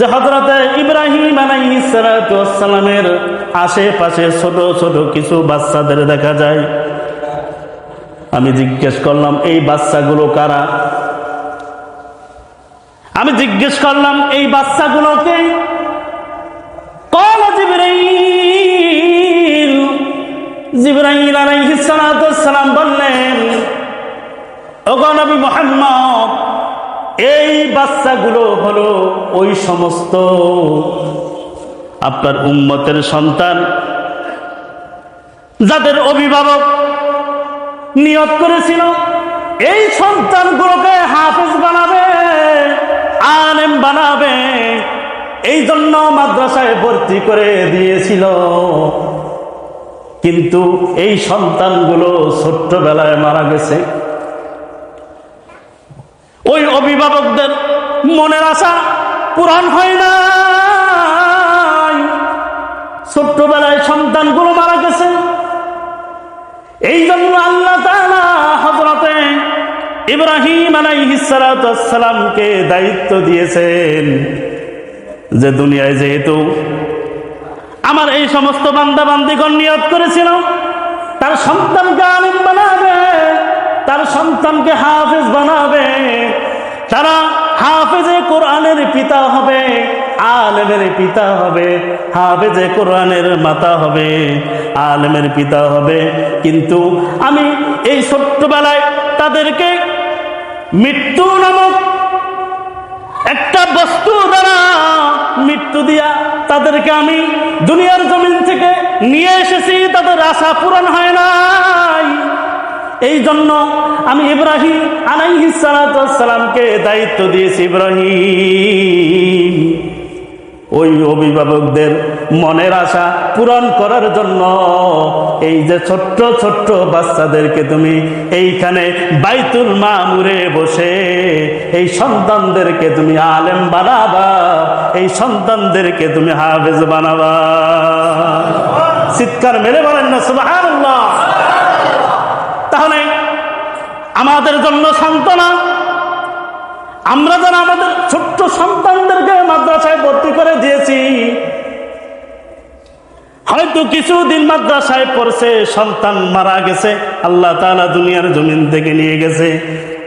যে হজরতে ইব্রাহিম আলাইসালামের আশেপাশে ছোট ছোট কিছু বাচ্চাদের দেখা যায়। আমি জিজ্ঞেস করলাম, এই বাচ্চাগুলো কারা? আমি জিজ্ঞেস করলাম, এই বাচ্চাগুলোকে সালাম বললেন, ওগো নবী মুহাম্মদ এই বাচ্চাগুলো হলো ওই সমস্ত আপনার উম্মতের সন্তান, যাদের অভিভাবক নিয়ত করেছিল। এই সন্তানগুলোকে হাফেজ বানাবে, আলেম বানাবে এই জন্য মাদ্রাসায় ভর্তি করে দিয়েছিল। কিন্তু এই সন্তানগুলো ছোট্টবেলায় মারা গেছে। ওই অভিভাবকদের মনের আশা পূরণ হয় না ছোট্টবেলায় সন্তানগুলো মারা গেছে। এই জন্য আল্লাহ হজরতে ইব্রাহিম আলাইহিসসালামকে দায়িত্ব দিয়েছেন যে দুনিয়ায় যেহেতু আমার এই সমস্ত বান্দা বান্দিগণ নিয়ত করেছিল, তার সন্তানকে আলিম বানাবে। তার সন্তানকে হাফেজ বানাবে, তারা হাফেজে কোরআনের পিতা হবে, আলেমের পিতা হবে, হাফেজে কোরআনের মাতা হবে, আলেমের পিতা হবে। কিন্তু আমি এই ছোট্টবেলায় তাদেরকে মৃত্যু নামক একটা বস্তু দ্বারা মৃত্যু দিয়া তাদেরকে আমি দুনিয়ার জমিন থেকে নিয়ে এসেছি, তাদের আশা পূরণ হয় নাই। এই জন্য আমি ইব্রাহিম আলাইহিসালামকে দায়িত্ব দিয়েছি ইব্রাহিম। ওই অভিভাবকদের মনের আশা পূরণ করার জন্য এই যে ছোট্ট ছোট্ট বাচ্চাদেরকে তুমি এইখানে বাইতুল মামুরে বসে এই সন্তানদেরকে তুমি আলেম বানাবা, এই সন্তানদেরকে তুমি হাফেজ বানাবা। চিৎকার মেরে বলেন না, সুবহানাল্লাহ। তাহলে আমাদের জন্য সান্ত্বনা। আমরা যারা আমাদের ছোট্ট সন্তানদেরকে মাদ্রাসায় ভর্তি করে দিয়েছি, হয়তো কিছুদিন মাদ্রাসায় পড়ছে, সন্তান মারা গেছে, আল্লাহ তাআলা দুনিয়ার জমিন থেকে নিয়ে গেছে।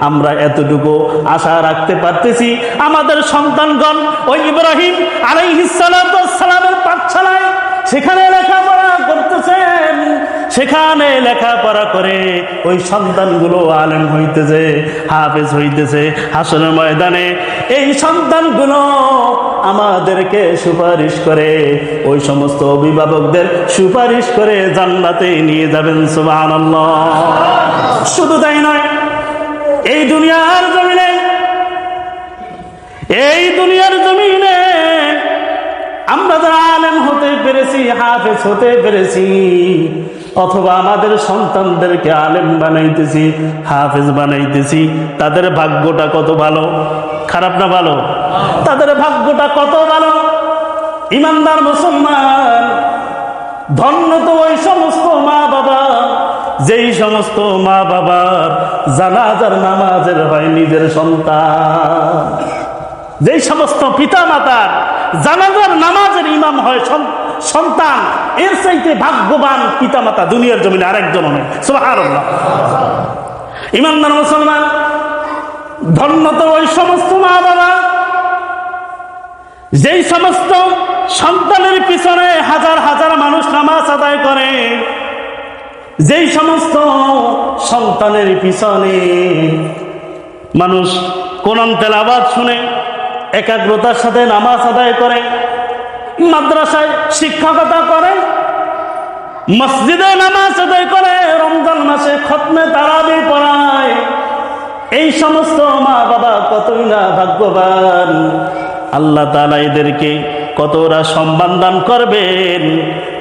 আমরা এতটুকু আশা রাখতে পারতেছি, আমাদের সন্তানগণ ওই ইব্রাহিম আলাইহিসালামের পাঠশালায় সেখানে লেখাপড়া করতেছেন সেখানে লেখাপড়া করে ওই সন্তানগুলো আলেম হইতেছে, হাফেজ হইতেছে হাসনের ময়দানে। এই সন্তানগুলো আমাদেরকে সুপারিশ করে, ওই সমস্ত অভিভাবকদের সুপারিশ করে জান্নাতে নিয়ে যাবেন সুবাহ শুধু তাই নয়, এই দুনিয়ার জমিনে, এই দুনিয়ার জমিনে আমরা যারা আলেম হতে পেরেছি, হাফেজ হতে পেরেছি, অথবা আমাদের সন্তানদেরকে আলেম বানাইতেছি, হাফেজ বানাইতেছি, তাদের ভাগ্যটা কত ভালো? খারাপ না ভালো? তাদের ভাগ্যটা কত ভালো? ইমানদার মুসলমান, ধন্য তো ওই সমস্ত মা বাবা, যেই সমস্ত মা বাবার জানাজার নামাজের হয় নিজের সন্তান। যেই সমস্ত পিতা মাতার জানাজার নামাজের ইমাম হয় সন- সন্তান, এর চাইতে ভাগ্যবান পিতা মাতা দুনিয়ার জমিনে আরেকজন নয় সুবহানাল্লাহ। ইমানদার মুসলমান, ধন্য তো ওই সমস্ত মা বাবা যেই সমস্ত সন্তানের পিছনে হাজার হাজার মানুষ নামাজ আদায় করে, যেই সমস্ত সন্তানের পিছনে মানুষ কোরআন তেলাবাদ শুনে একাগ্রতার সাথে নামাজ আদায় করে, মাদ্রাসায় শিক্ষকতা করে, মসজিদে নামাজ আদায় করে, রমজান মাসে খতমে তারাবি পড়ায়। এই সমস্ত মা বাবা কতই না ভাগ্যবান। আল্লাহ তালা এদেরকে কতরা সম্মান দান করবেন।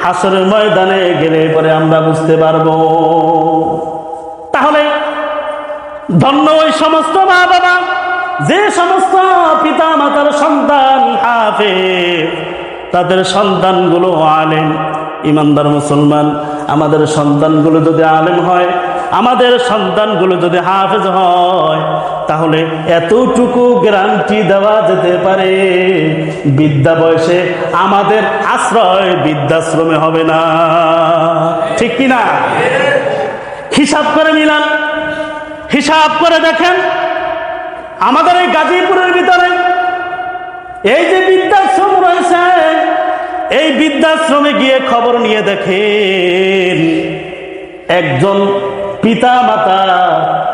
হাসরের ময়দানে গেলে পরে আমরা বুঝতে পারব। তাহলে ধন্য ওই সমস্ত মা বাবা যে সমস্ত পিতা মাতার সন্তান হাফে তাদের সন্তানগুলো আলেম, ইমানদার মুসলমান। আমাদের সন্তানগুলো যদি আলেম হয়, আমাদের সন্তানগুলো যদি হাফেজ হয়, তাহলে এতটুকু গ্যারান্টি দেওয়া যেতে পারে, বিদ্যা বয়সে আমাদের আশ্রয় বৃদ্ধাশ্রমে হবে না। ঠিক কিনা? হিসাব করে মিলান। হিসাব করে দেখেন। আমাদের এই গাজীপুরের ভিতরে এই যে বৃদ্ধাশ্রম রয়েছে, এই বৃদ্ধাশ্রমে গিয়ে খবর নিয়ে দেখেন, একজন পিতা মাতা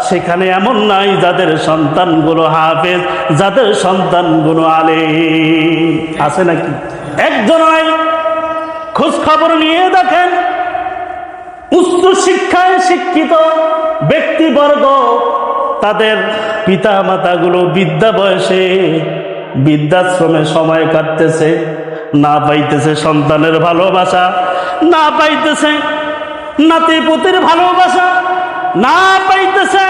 সেখানে এমন নাই যাদের সন্তানগুলো হাফেজ, যাদের সন্তানগুলো আলে আছে নাকি? একজন খোঁজ খবর নিয়ে দেখেন, উচ্চ শিক্ষায় শিক্ষিত ব্যক্তিবর্গ তাদের পিতা মাতাগুলো বিদ্যা বয়সে বৃদ্ধাশ্রমে সময় কাটতেছে, না পাইতেছে সন্তানের ভালোবাসা, না পাইতেছে নাতি পুতির ভালোবাসা, না পাইতেছে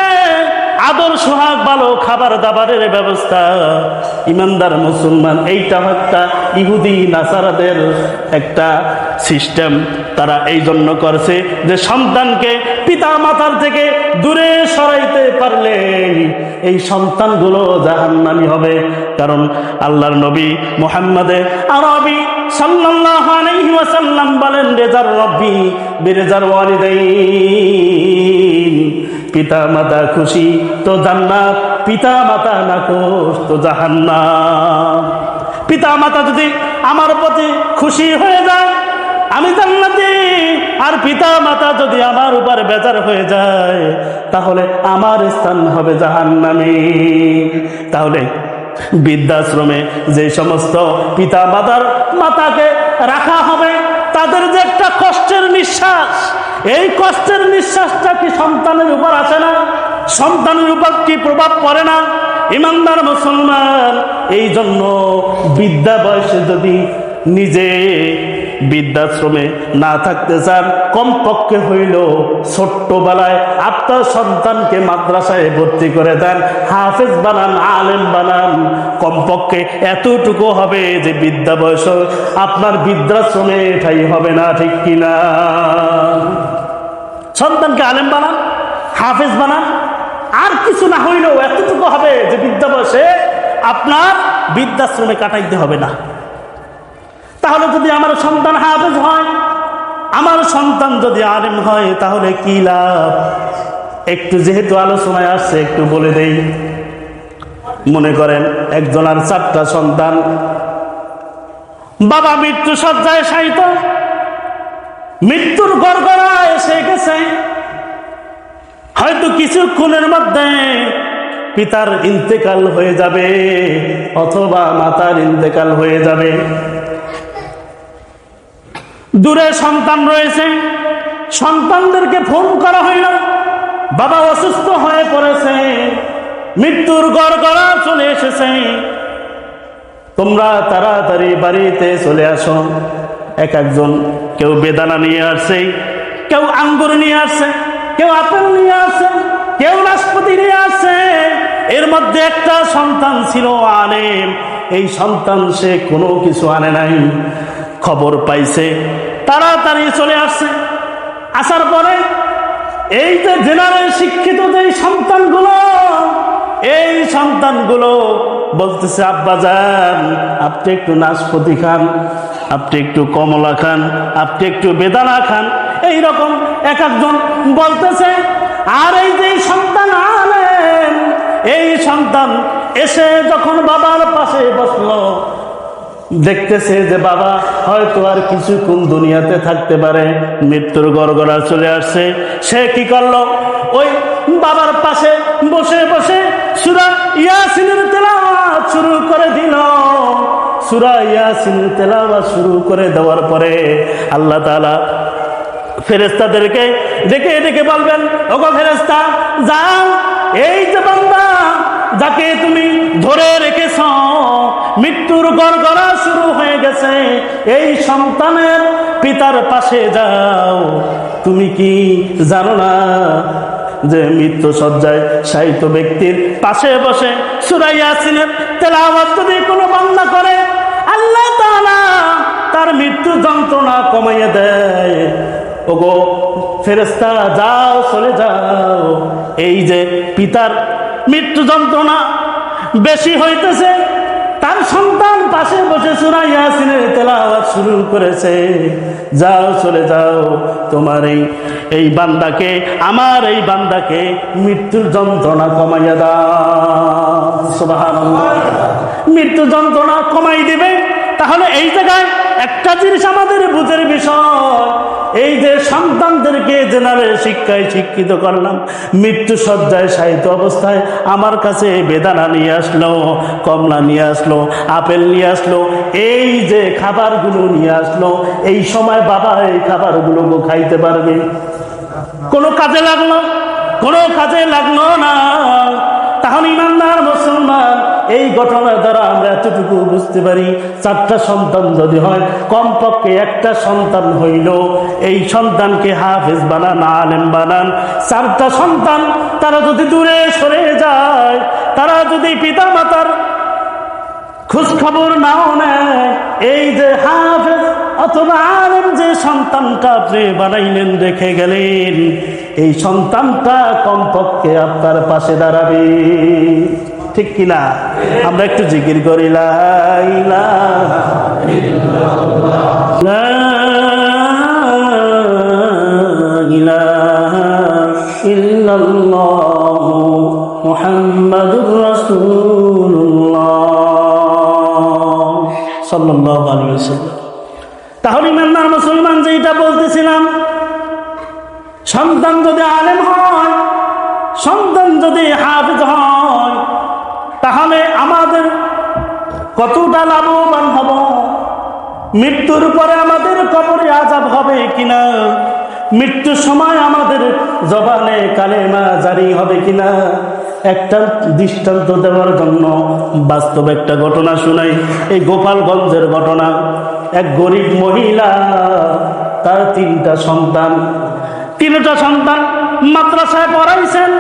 আদর, সোহাগ ভালো খাবার দাবারের ব্যবস্থা। ইমানদার মুসলমান এইটা একটা ইহুদি, নাসারাদের একটা সিস্টেম তারা এই জন্য করছে যে সন্তানকে পিতা মাতার থেকে দূরে সরাইতে পারলে এই সন্তানগুলো জাহান্নামি হবে। কারণ আল্লাহর নবী মোহাম্মদে আরবি ওয়াসাল্লাম বলেন, রেজার রব্বি বেরেজার ওয়ালিদাইন। পিতা মাতা খুশি, তো জান্নাত পিতা মাতা না খুশ, তো জাহান্নাম। পিতা মাতা যদি আমার প্রতি খুশি হয়ে যায়, আমি জান্নাতি। আর পিতা মাতা যদি আমার উপর বেজার হয়ে যায়, তাহলে আমার স্থান হবে জাহান্নামে। তাহলে বৃদ্ধাশ্রমে যে সমস্ত পিতা মাতার মাতাকে রাখা হবে তাদের যে একটা কষ্টের নিঃশ্বাস, এই কষ্টের নিঃশ্বাসটা কি সন্তানের উপর আসে না? সন্তানের উপর কি প্রভাব পড়ে না? ইমানদার মুসলমান এই জন্য বিদ্যা বয়সে যদি নিজে বৃদ্ধাশ্রমে না থাকতে চান, কমপক্ষে হইল ছোট্টবেলায় আপনার সন্তানকে মাদ্রাসায় ভর্তি করে দেন, হাফেজ বানান, আলেম বানান। কমপক্ষে এতটুকু হবে যে বিদ্যা বয়স আপনার বৃদ্ধাশ্রমে এটাই হবে না, ঠিক কিনা? সন্তানকে আলেম বানান, হাফেজ বানান, আর কিছু না হইলেও এতটুকু হবে যে বিদ্যা বয়সে আপনার বৃদ্ধাশ্রমে কাটাইতে হবে না। তাহলে যদি আমার সন্তান হাফেজ হয়, আমার সন্তান যদি আলেম হয়, তাহলে কি লাভ? একটু যেহেতু আলোচনায় আসছে, একটু বলে দেই। মনে করেন, একজন আর চারটা সন্তান। বাবা মৃত্যু সজ্জায় সাইত মৃত্যুর গড়গড়া এসে গেছে। হয়তো কিছুক্ষণের মধ্যে পিতার ইন্তেকাল হয়ে যাবে, অথবা মাতার ইন্তেকাল হয়ে যাবে। দূরে সন্তান রয়েছে, সন্তানদেরকে ফোন করা হইল। বাবা অসুস্থ হয়ে পড়েছে, মৃত্যুর গড়গড়া চলে এসেছে। তোমরা তাড়াতাড়ি বাড়িতে চলে আসো। এক একজন কেউ বেদানা নিয়ে আসছে, কেউ আঙ্গুর নিয়ে আসছে, কেউ আপেল নিয়ে আসছে, কেউ নাশপাতি নিয়ে আসছে। এর মধ্যে একটা সন্তান ছিল আলেম। এই সন্তান সে কোনো কিছু আনে নাই। খবর পাইছে, তাড়াতাড়ি চলে আসছে। আসার পরে এই যে জেনারেল শিক্ষিত যে সন্তানগুলো, এই সন্তানগুলো বলতেছে, আব্বা যান, আপনি একটু নাশপতি খান, আপনি একটু কমলা খান, আপনি একটু বেদানা খান। এই রকম এক একজন বলতেছে, আর এই যে সন্তান আলেন এই সন্তান এসে যখন বাবার পাশে বসল দেখতেছে যে বাবা হয়তো আর কিছুক্ষণ দুনিয়াতে থাকতে পারে, মৃত্যুর গড়গড়া চলে আসছে। সে কি করল? ওই বাবার পাশে বসে বসে সুরা ইয়াসিনের তেলাওয়াত শুরু করে দিল। সুরা ইয়াসিনের তেলাওয়াত শুরু করে দেওয়ার পরে আল্লাহ তাআলা ফেরেস্তাদেরকে ডেকে ডেকে বলবেন, ওগো ফেরেস্তা যাও, এই যে বান্দা যাকে তুমি ধরে রেখেছ, মৃত্যুর গড়গড়া শুরু হয়ে গেছে। এই সন্তানের পিতার পাশে যাও। তুমি কি জানো না যে মৃত্যু সজ্জায় সাহিত্য ব্যক্তির পাশে বসে সুরাইয়াসিনের তেলাওয়াত যদি কোনো বান্দা করে, আল্লাহ তার মৃত্যু যন্ত্রণা কমাইয়ে দেয়। ওগো ফেরেস্তা যাও, চলে যাও। এই যে পিতার মৃত্যু যন্ত্রণা বেশি হইতেছে। তার সন্তান পাশে বসে সুরা ইয়াসিনের শুরু করেছে। যাও, চলে যাও, তোমার এই এই বান্দাকে, আমার এই বান্দাকে মৃত্যুর যন্ত্রণা কমাইয়া দাও। মৃত্যু যন্ত্রণা কমাই দিবে। তাহলে এই জায়গায় একটা জিনিস আমাদের বুঝের বিষয়। এই যে সন্তানদেরকে জেনারেল শিক্ষায় শিক্ষিত করলাম, মৃত্যু সজ্জায় সাহিত্য অবস্থায় আমার কাছে বেদানা নিয়ে আসলো, কমলা নিয়ে আসলো, আপেল নিয়ে আসলো, এই যে খাবারগুলো নিয়ে আসলো, এই সময় বাবা এই খাবারগুলো খাইতে পারবে। কোনো কাজে লাগল? কোনো কাজে লাগল না। তাহলে ইমানদার মুসলমান এই ঘটনার দ্বারা আমরা এতটুকু বুঝতে পারি, চারটা সন্তান যদি হয়, কমপক্ষে একটা সন্তান হইল। এই সন্তানকে হাফেজ বানান, আলেম বানান। চারটা সন্তান, তারা যদি দূরে সরে যায়, তারা যদি পিতা মাতার খোঁজ খবর নাও নেয়, এই যে হাফেজ অথবা আলেম যে সন্তানটা আপনি বানাইলেন, রেখে গেলেন, এই সন্তানটা কমপক্ষে আপনার পাশে দাঁড়াবে। ঠিক কিনা? আমরা একটু জিকির করি তাহলে ইমানদার মুসলমান যেটা বলতেছিলাম, সন্তান যদি আলেম হয়, সন্তান যদি হাফিজ হয় তাহলে আমাদের কতটা লাভবান হব? মৃত্যুর পরে আমাদের কবরে আজাব হবে কিনা? মৃত্যুর সময় আমাদের জবানে কালেমা জারি হবে কিনা? একটা দৃষ্টান্ত দেওয়ার জন্য বাস্তব একটা ঘটনা শুনাই। এই গোপালগঞ্জের ঘটনা। এক গরিব মহিলা, তার তিনটা সন্তান। তিনটা সন্তান মাদ্রাসায় পড়াইছেন,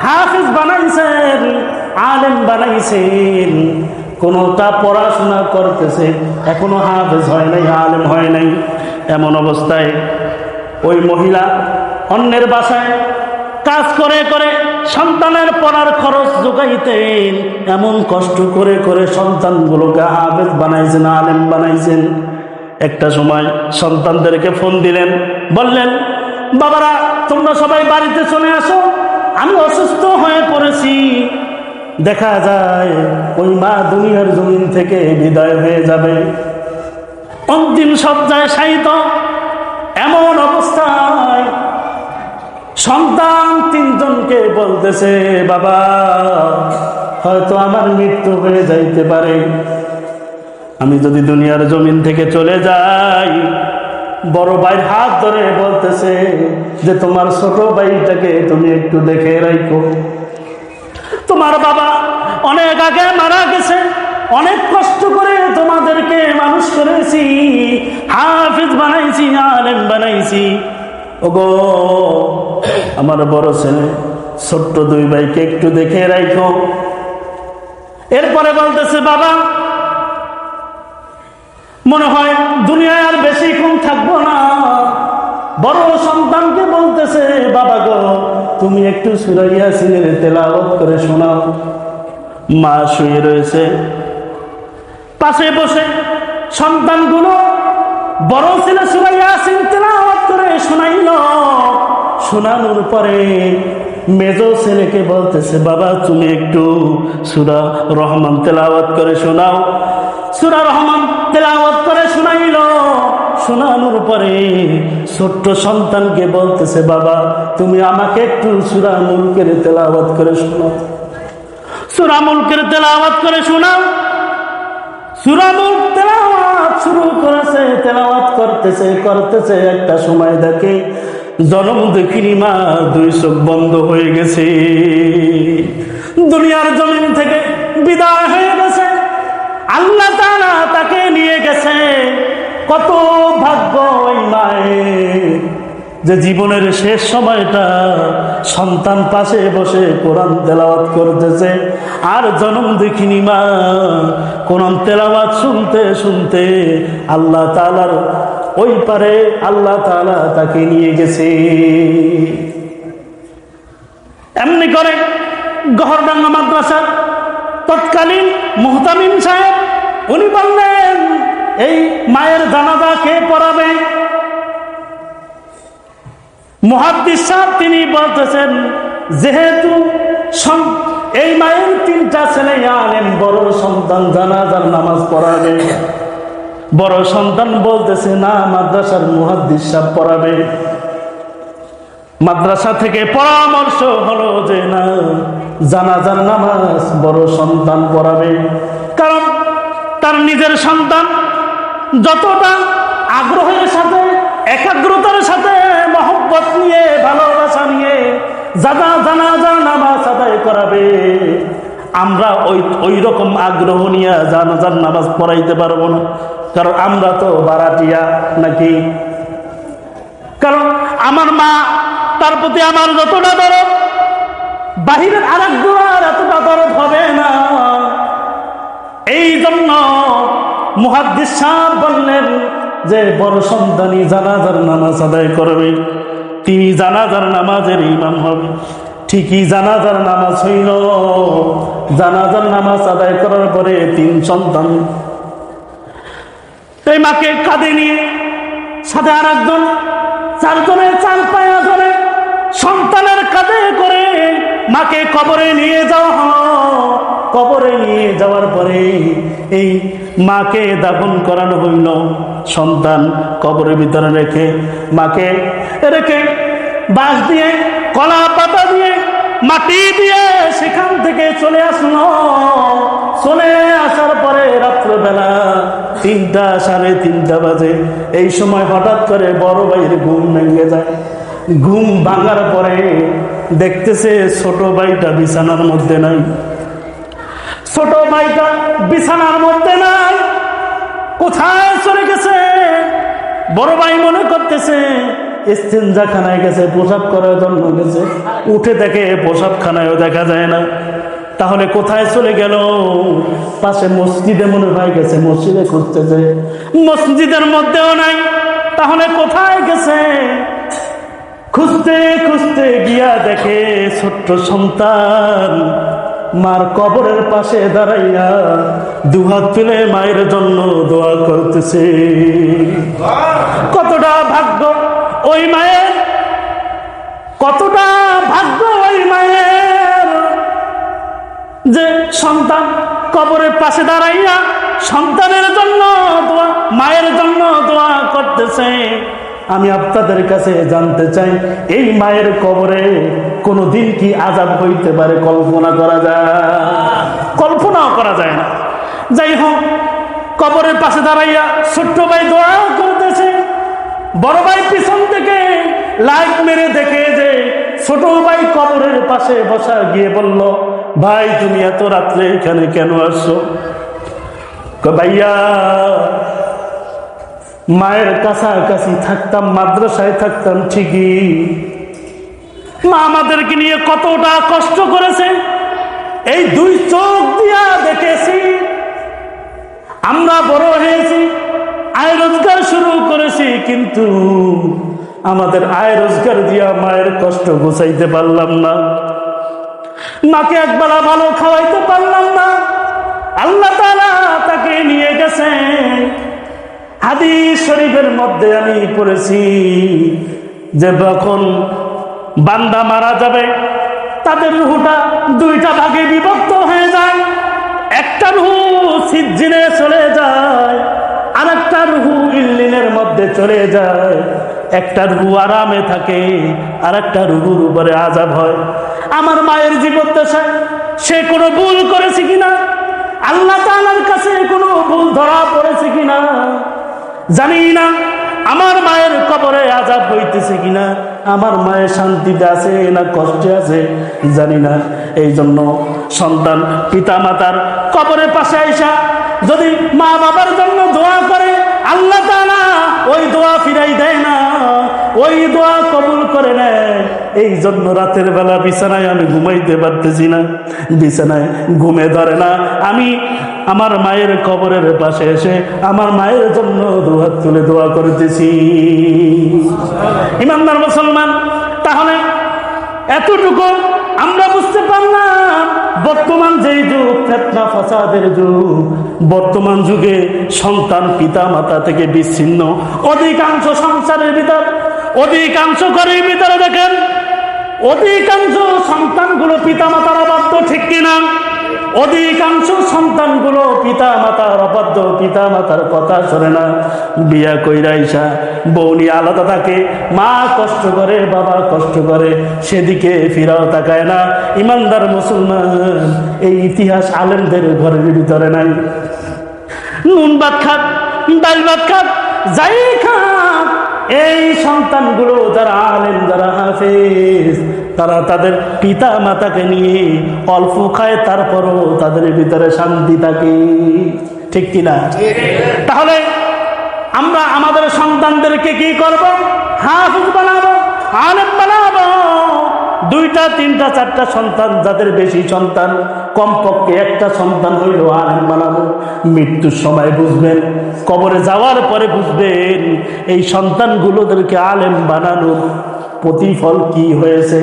হাফিজ বানাইছেন, আলেম বানাইছেন। কোনোটা পড়াশোনা করতেছে, এখনও হাফেজ হয় নাই, আলেম হয় নাই। এমন অবস্থায় ওই মহিলা অন্যের বাসায় কাজ করে করে সন্তানের পড়ার খরচ যোগাইতেন এমন কষ্ট করে করে সন্তানগুলোকে হাফেজ বানাইছেন, আলেম বানাইছেন। একটা সময় সন্তানদেরকে ফোন দিলেন, বললেন, বাবারা, তোমরা সবাই বাড়িতে চলে আসো, আমি অসুস্থ হয়ে পড়েছি। দেখা যায় ওই মা দুনিয়ার জমিন থেকে বিদায় হয়ে যাবে। অন্তিম সজ্জায় শায়িত, এমন অবস্থায় সন্তান তিনজনকে বলতেছে, বাবা, হয়তো আমার মৃত্যু হয়ে যাইতে পারে। আমি যদি দুনিয়ার জমিন থেকে চলে যাই। বড় ভাইয়ের হাত ধরে বলতেছে যে, তোমার ছোট ভাইটাকে তুমি একটু দেখে রাখো তোমার বাবা অনেক আগে মারা গেছে। অনেক কষ্ট করে তোমাদেরকে মানুষ করেছি। হাফিজ বানাইছি, আলেম বানাইছি। ওগো, আমার বড় ছেলে, ছোট্ট দুই ভাইকে একটু দেখে রাখো এরপরে বলতেছে, বাবা, মনে হয় দুনিয়ায় আর বেশিক্ষণ থাকব না। বড় সন্তানকে বলতেছে, বাবা গো, তুমি একটু সুরাইয়া সিনের তেলাওয়াত করে শোনাও। মা শুয়ে রয়েছে। পাশে বসে সন্তানগুলো বড় ছেলে সুরাইয়া সিন তেলাওয়াত করে শোনাইল। শোনানোর পরে মেজ ছেলেকে বলতেছে, বাবা, তুমি একটু সুরা রহমান তেলাওয়াত করে শোনাও। সুরা রহমান তেলাওয়াত করে শোনাইল। শোনানোর পরে ছোট্ট সন্তানকে বলতেছে, বাবা, তুমি আমাকে একটু সুরা মুলকের তেলাওয়াত করে শোনাও। সুরা মুলকের তেলাওয়াত করে শোনাও। সুরা শুরু করেছে করতেছে করতেছে। একটা সময় দেখে জনম দেখিনি মা, দুই চোখ বন্ধ হয়ে গেছে। দুনিয়ার জমিন থেকে বিদায় হয়ে গেছে। আল্লাহ তাকে নিয়ে গেছে। কত ভাগ্য ওই মায়ের যে জীবনের শেষ সময়টা সন্তান পাশে বসে কোরআন তেলাওয়াত করতেছে। আর জনম দেখিনি মা, কোরআন তেলাওয়াত শুনতে শুনতে আল্লাহ তালার ওই পারে আল্লাহ তাআলা তাকে নিয়ে গেছে। এমনি করে গহরডাঙ্গা মাদ্রাসার তৎকালীন মোহতামিম সাহেব, উনি বললেন এই মায়ের জানাজা কে পড়াবে? তিনি বলতেছেন, যেহেতু এই মায়ের তিনটা ছেলে আনেন বড় সন্তান জানাজার নামাজ পড়াবে। বড় সন্তান বলতেছে, না, মাদ্রাসার মুহাদ্দিস সাহেব পড়াবে। মাদ্রাসা থেকে পরামর্শ হলো যে, না, জানাজার নামাজ বড় সন্তান পড়াবে। কারণ তার নিজের সন্তান যতটা আগ্রহের সাথে, একাগ্রতার সাথে মহব্বত নিয়ে, ভালোবাসা নিয়ে জানা জানাজার নামাজ আদায় করাবে, আমরা ওই ওই রকম আগ্রহ নিয়ে জানাজার নামাজ পড়াইতে পারব না। কারণ আমরা তো বারাটিয়া নাকি? কারণ আমার মা, তার প্রতি আমার যতটা দরদ, বাহিরের আর এক এতটা দরদ হবে না। এই জন্য মুহাদ্দিস বললেন যে, বড় জানাজার নামাজ আদায় করবে। তিনি জানাজার নামাজের ইমাম হবে। ঠিকই জানাজার নামাজ হইল। জানাজার নামাজ আদায় করার পরে তিন সন্তান। এই মাকে কাঁধে নিয়ে সাথে আর একজন চারজনের চার পায়া ধরে সন্তানের কাঁধে করে মাকে কবরে নিয়ে যাওয়া হলো। কবরে নিয়ে যাওয়ার পরে এই মাকে দাফন করানো হইল। সন্তান কবরের ভিতরে রেখে মাকে রেখে বাঁশ দিয়ে, কলা পাতা দিয়ে, মাটি দিয়ে সেখান থেকে চলে আসলো। চলে আসার পরে রাত্রবেলা তিনটা, সাড়ে তিনটা বাজে। এই সময় হঠাৎ করে বড় ভাইয়ের ঘুম ভেঙে যায়। ঘুম ভাঙার পরে দেখতেছে ছোট ভাইটা বিছানার মধ্যে নাই। ছোট ভাইটা বিছানার মধ্যে নাই। কোথায় চলে গেছে? বড় ভাই মনে করতেছে খানায় গেছে, পোশাক করার জন্য গেছে। উঠে দেখে পোশাকখানায়ও দেখা যায় না। তাহলে কোথায় চলে গেল? পাশে মসজিদে মনে হয় গেছে, মসজিদে খুঁজতেছে মসজিদের মধ্যেও নাই। তাহলে কোথায় গেছে? খুঁজতে খুঁজতে গিয়া দেখে ছোট্ট সন্তান মার কবরের পাশে দাঁড়াইয়া দুহাত তুলে মায়ের জন্য দোয়া করতেছে। কতটা ভাগ্য ওই মায়ের, কতটা ভাগ্য ওই মায়ের যে সন্তান কবরের পাশে দাঁড়াইয়া সন্তানের জন্য দোয়া, মায়ের জন্য দোয়া করতেছে। আমি আপনাদের কাছে জানতে চাই, এই মায়ের কবরে কোনো দিন কি আজাব হইতে পারে কল্পনা করা যায়? কল্পনাও করা যায় না। যাই হোক, কবরের পাশে দাঁড়াইয়া ছোট্ট ভাই দোয়া করতেছে। বড় ভাই পিছন থেকে লাইট মেরে দেখে যে ছোট ভাই কবরের পাশে বসা গিয়ে বলল, ভাই, তুমি এত রাত্রে এখানে কেন আসছো? ভাইয়া মায়ের কাছাকাছি থাকতাম, মাদ্রাসায় থাকতাম, ঠিকই। মা আমাদেরকে নিয়ে কতটা কষ্ট করেছে। এই দুই চোখ দিয়া দেখেছি। আমরা বড় হয়েছি, আয় রোজগার শুরু করেছি, কিন্তু আমাদের আয় রোজগার দিয়া মায়ের কষ্ট গুছাইতে পারলাম না। মাকে একবেলা ভালো খাওয়াইতে পারলাম না। আল্লাহ তাকে নিয়ে গেছে। হাদিস শরীফের মধ্যে আমি পড়েছি যে যখন বান্দা মারা যাবে, তাদের রুহুটা দুইটা ভাগে বিভক্ত হয়ে যায়। একটা রুহু সিজ্জিনে চলে যায় আর একটা রুহু ইল্লিনের মধ্যে চলে যায়। একটা রুহু আরামে থাকে আর একটা রুহুর উপরে আজাব হয়। আমার মায়ের জীবদ্দশায় সে কোনো ভুল করেছে কিনা? আল্লাহ তাআলার কাছে কোনো ভুল ধরা পড়েছে কিনা? জানি না। আমার মায়ের কবরে আজাব হইতেছে কিনা? আমার মায়ের শান্তিতে আছে না কষ্টে আছে? জানি না। এই জন্য সন্তান পিতা মাতার কবরের পাশে আইসা যদি মা বাবার জন্য দোয়া করে, আল্লাহ ওই দোয়া ফিরাই দেয় না। ওই দোয়া কবুল করে নেয়। এই জন্য রাতের বেলা বিছানায় আমি ঘুমাইতে পারতেছি না। বিছানায় ঘুমে ধরে না। আমি আমার মায়ের কবরের পাশে এসে আমার মায়ের জন্য দুহাত তুলে দোয়া করতেছি। ইমানদার মুসলমান, তাহলে এতটুকু আমরা বুঝতে পারলাম, বর্তমান যেই যুগ, ফেতনা ফাসাদের যুগ, বর্তমান যুগে সন্তান পিতা মাতা থেকে বিচ্ছিন্ন। অধিকাংশ সংসারের ভিতর, অধিকাংশ ঘরের ভিতরে দেখেন অধিকাংশ সন্তানগুলো পিতা মাতার অবাধ্য, ঠিক কিনা? অধিকাংশ সন্তানগুলো পিতা মাতার অবাধ্য পিতা মাতার কথা শোনে না। বিয়া কইরাইসা বৌনি আলাদা থাকে, মা কষ্ট করে, বাবা কষ্ট করে, সেদিকে ফিরাও তাকায় না। ইমানদার মুসলমান, এই ইতিহাস আলেমদের ঘরের ভিতরে নাই। নুন ভাত খাত ডাল ভাত খাত যাই খাত এই সন্তানগুলো যারা আলেম, যারা হাফেজ, তারা তাদের পিতা মাতাকে নিয়ে অল্প খায়, তারপরও তাদের ভিতরে শান্তি থাকে। ঠিক কিনা তাহলে আমরা আমাদের সন্তানদেরকে কি করব? হাফিজ বানাবো, আলেম বানাবো। দুইটা, তিনটা, চারটা সন্তান যাদের বেশি সন্তান কমপক্ষে একটা সন্তান হইল আলেম বানাবো। মৃত্যুর সময় বুঝবেন, কবরে যাওয়ার পরে বুঝবেন, এই সন্তানগুলোদেরকে আলেম বানানোর প্রতিফল কি হয়েছে?